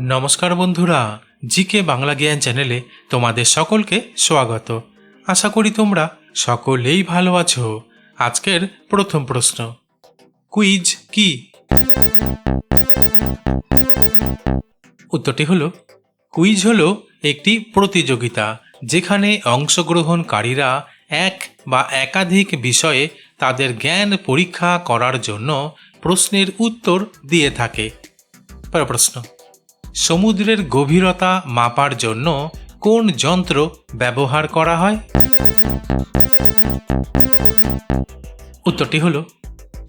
নমস্কার বন্ধুরা, জিকে বাংলা জ্ঞান চ্যানেলে তোমাদের সকলকে স্বাগত। আশা করি তোমরা সকলেই ভালো আছো। আজকের প্রথম প্রশ্ন, কুইজ কি? উত্তরটি হলো, কুইজ হলো একটি প্রতিযোগিতা যেখানে অংশগ্রহণকারীরা এক বা একাধিক বিষয়ে তাদের জ্ঞান পরীক্ষা করার জন্য প্রশ্নের উত্তর দিয়ে থাকে। প্রশ্ন সমুদ্রের গভীরতা মাপার জন্য কোন যন্ত্র ব্যবহার করা হয়? উত্তরটি হলো,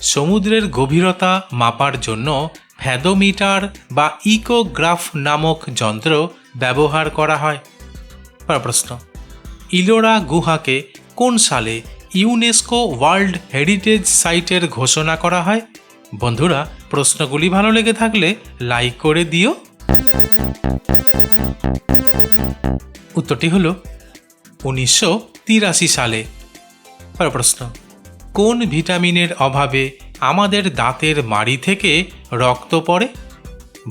সমুদ্রের গভীরতা মাপার জন্য ফ্যাদোমিটার বা ইকোগ্রাফ নামক যন্ত্র ব্যবহার করা হয়। প্রশ্ন, ইলোরা গুহাকে কোন সালে ইউনেস্কো ওয়ার্ল্ড হেরিটেজ সাইটের ঘোষণা করা হয়? বন্ধুরা, প্রশ্নগুলি ভালো লেগে থাকলে লাইক করে দিও। উত্তরটি হল উনিশশো তিরাশি সালে। পরের প্রশ্ন, কোন ভিটামিনের অভাবে আমাদের দাঁতের মাড়ি থেকে রক্ত পড়ে?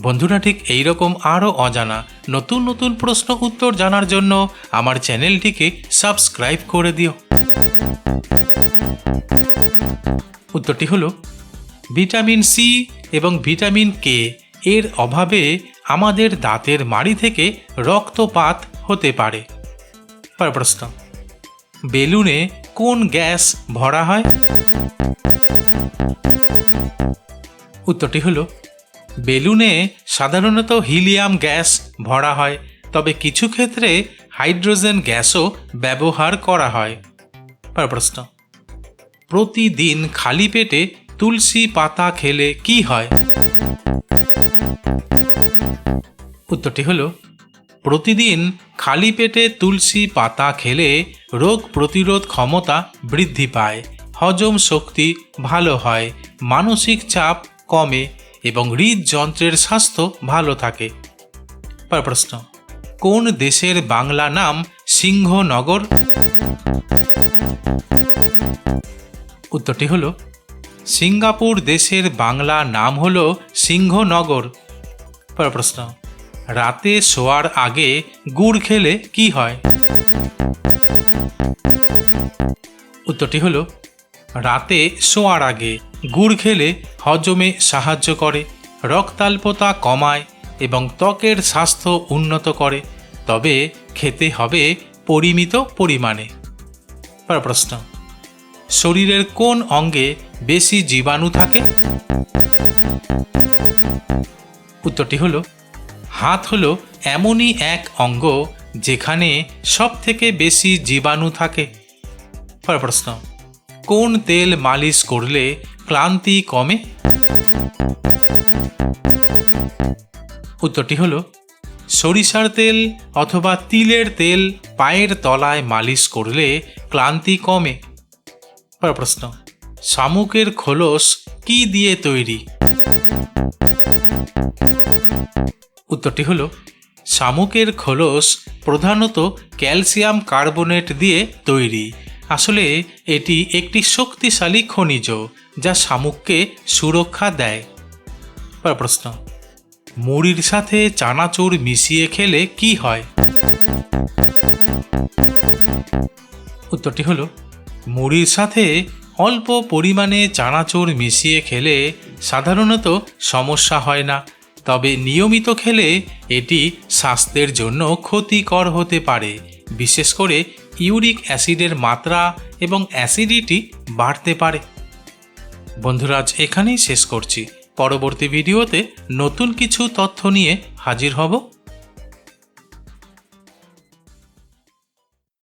বন্ধুরা, ঠিক এইরকম আরও অজানা নতুন নতুন প্রশ্ন উত্তর জানার জন্য আমার চ্যানেলটিকে সাবস্ক্রাইব করে দিও। উত্তরটি হলো ভিটামিন সি এবং ভিটামিন কে এর অভাবে আমাদের দাঁতের মাড়ি থেকে রক্তপাত হতে পারে। প্রশ্ন, বেলুনে কোন গ্যাস ভরা হয়? উত্তরটি হলো, বেলুনে সাধারণত হিলিয়াম গ্যাস ভরা হয়, তবে কিছু ক্ষেত্রে হাইড্রোজেন গ্যাসও ব্যবহার করা হয়। প্রশ্ন, প্রতিদিন খালি পেটে তুলসী পাতা খেলে কি হয়? উত্তরটি হলো, প্রতিদিন খালি পেটে তুলসী পাতা খেলে রোগ প্রতিরোধ ক্ষমতা বৃদ্ধি পায়, হজম শক্তি ভালো হয়, মানসিক চাপ কমে এবং হৃদযন্ত্রের স্বাস্থ্য ভালো থাকে। পর প্রশ্ন, কোন দেশের বাংলা নাম সিংহনগর? উত্তরটি হলো সিঙ্গাপুর দেশের বাংলা নাম হলো সিংহনগর। প্রশ্ন, রাতে শোয়ার আগে গুড় খেলে কি হয়? উত্তরটি হলো, রাতে শোয়ার আগে গুড় খেলে হজমে সাহায্য করে, রক্তাল্পতা কমায় এবং ত্বকের স্বাস্থ্য উন্নত করে, তবে খেতে হবে পরিমিত পরিমাণে। প্রশ্ন, শরীরের কোন অঙ্গে বেশি জীবাণু থাকে? উত্তরটি হলো, হাত হলো এমনই এক অঙ্গ যেখানে সব থেকে বেশি জীবাণু থাকে। পরের প্রশ্ন, কোন তেল মালিশ করলে ক্লান্তি কমে? উত্তরটি হলো, সরিষার তেল অথবা তিলের তেল পায়ের তলায় মালিশ করলে ক্লান্তি কমে। পরের প্রশ্ন শামুকের খোলস কি দিয়ে তৈরি? উত্তরটি হল, শামুকের খোলস প্রধানত ক্যালসিয়াম কার্বোনেট দিয়ে তৈরি। আসলে এটি একটি শক্তিশালী খনিজ যা শামুককে সুরক্ষা দেয়। প্রশ্ন, মুড়ির সাথে চানাচুর মিশিয়ে খেলে কি হয়? উত্তরটি হলো, মুড়ির সাথে অল্প পরিমাণে চানাচুর মিশিয়ে খেলে সাধারণত সমস্যা হয় না। তবে নিয়মিত খেলে এটি স্বাস্থ্যের জন্য ক্ষতিকর হতে পারে। বিশেষ করে ইউরিক অ্যাসিডের মাত্রা এবং অ্যাসিডিটি বাড়তে পারে। বন্ধুরাজ এখানেই শেষ করছি। পরবর্তী ভিডিওতে নতুন কিছু তথ্য নিয়ে হাজির হব।